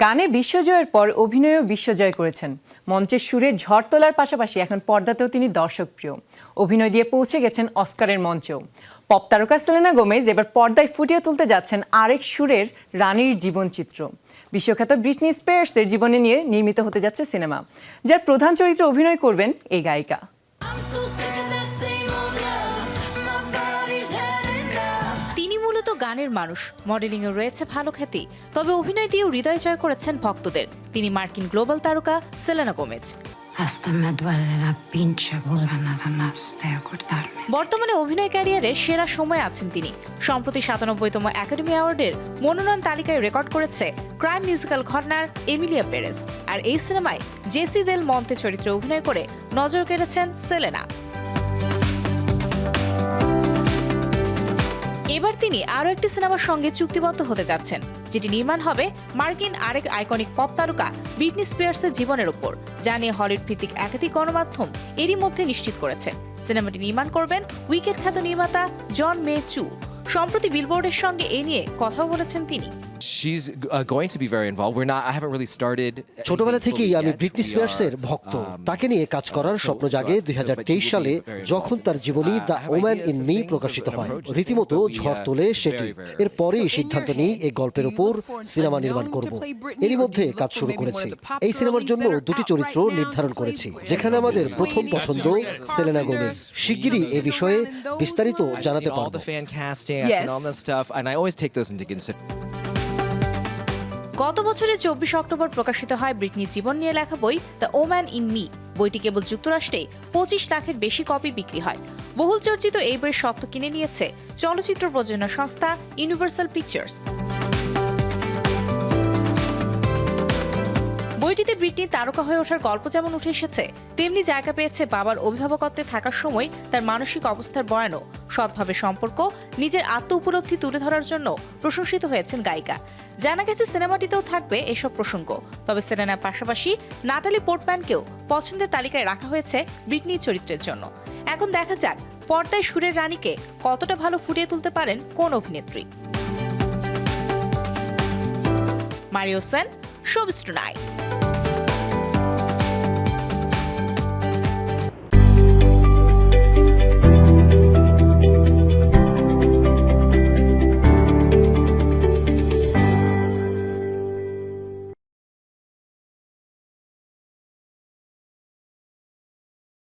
গানে বিশ্বজয়ের পর অভিনয়েও বিশ্বজয় করেছেন। মঞ্চের সুরের ঝড় তোলার পাশাপাশি এখন পর্দাতেও তিনি দর্শকপ্রিয়। অভিনয় দিয়ে পৌঁছে গেছেন অস্কারের মঞ্চেও। পপ তারকা সেলেনা গোমেজ এবার পর্দায় ফুটিয়ে তুলতে যাচ্ছেন আরেক সুরের রানীর জীবনচিত্র বিশ্বখ্যাত ব্রিটনি স্পেয়ার্সের জীবনে নিয়ে নির্মিত হতে যাচ্ছে সিনেমা, যার প্রধান চরিত্রে অভিনয় করবেন এই গায়িকা। গানের মানুষ। মডেলিংয়ে রয়েছে ভালো খ্যাতি তবে অভিনয় দিয়েও হৃদয় জয় করেছেন ভক্তদের। তিনি মার্কিন গ্লোবাল তারকা সেলেনা গোমেজ. বর্তমানে অভিনয় ক্যারিয়ারে সেরা সময় আছেন তিনি। সম্প্রতি সাতানব্বইতম একাডেমি অ্যাওয়ার্ডের মনোনয়ন তালিকায় রেকর্ড করেছে ক্রাইম মিউজিক্যাল ঘটনার এমিলিয়া পেরেস আর এই সিনেমায় জেসি দেল মন্তে চরিত্রে অভিনয় করে নজর কেড়েছেন সেলেনা। এবার তিনি আরও একটি সিনেমার সঙ্গে চুক্তিবদ্ধ হতে যাচ্ছেন, যেটি নির্মাণ হবে মার্কিন আরেক আইকনিক পপ তারকা বিটনি স্পিয়ার্সের জীবনের উপর, যা নিয়ে হলিউড ভিত্তিক একাধিক গণমাধ্যম এরই মধ্যে নিশ্চিত করেছে। সিনেমাটি নির্মাণ করবেন উইকেট খ্যাত নির্মাতা জন মে চু। সম্প্রতি বিলবোর্ডের সঙ্গে এ নিয়ে কথাও বলেছেন তিনি ছোটবেলা থেকেই আমি ব্রিটনি স্পিয়ার্সের ভক্ত। তাকে নিয়ে কাজ করার স্বপ্ন জাগে 2023 সালে যখন তার জীবনী দ্য ওম্যান ইন মি প্রকাশিত হয়। রীতিমতো ঝড় তোলে সেটি। এর পরেই সিদ্ধান্ত নিই এই গল্পের উপর সিনেমা নির্মাণ করব। এরই মধ্যে কাজ শুরু করেছি। এই সিনেমার জন্য দুটি চরিত্র নির্ধারণ করেছি। যেখানে আমাদের প্রথম পছন্দ সেলেনা গোমেজ। শিগগিরই এ বিষয়ে বিস্তারিত জানাতে পারব। I've Yes. and all that stuff, and I always take those into consideration. গত বছরের চব্বিশ অক্টোবর প্রকাশিত হয় ব্রিটনির জীবন নিয়ে লেখা বই দ্য ওম্যান ইন মি বইটি কেবল যুক্তরাষ্ট্রে পঁচিশ লাখের বেশি কপি বিক্রি হয় বহুল চর্চিত এই বইয়ের স্বত্ব কিনে নিয়েছে চলচ্চিত্র প্রযোজনা সংস্থা ইউনিভার্সাল পিকচার্স বইটিতে ব্রিটনি তারকা হয়ে ওঠার গল্প যেমন উঠে এসেছে, তেমনি জায়গা পেয়েছে বাবার অভিভাবকত্বে থাকার সময় তার মানসিক অবস্থার বয়ানও। সৎভাবে সম্পর্ক, নিজের আত্ম উপলব্ধি তুলে ধরার জন্য প্রশংসিত হয়েছেন গায়িকা। জানা গেছে সিনেমাটিতেও থাকবে এসব প্রসঙ্গ, তবে সিনেমার পাশাপাশি নাটালি পোর্টম্যানকেও পছন্দের তালিকায় রাখা হয়েছে ব্রিটনির চরিত্রের জন্য। এখন দেখা যাক পর্দায় সুরের রানীকে কতটা ভালো ফুটিয়ে তুলতে পারেন কোন অভিনেত্রী। Mario Sen showbiz tonight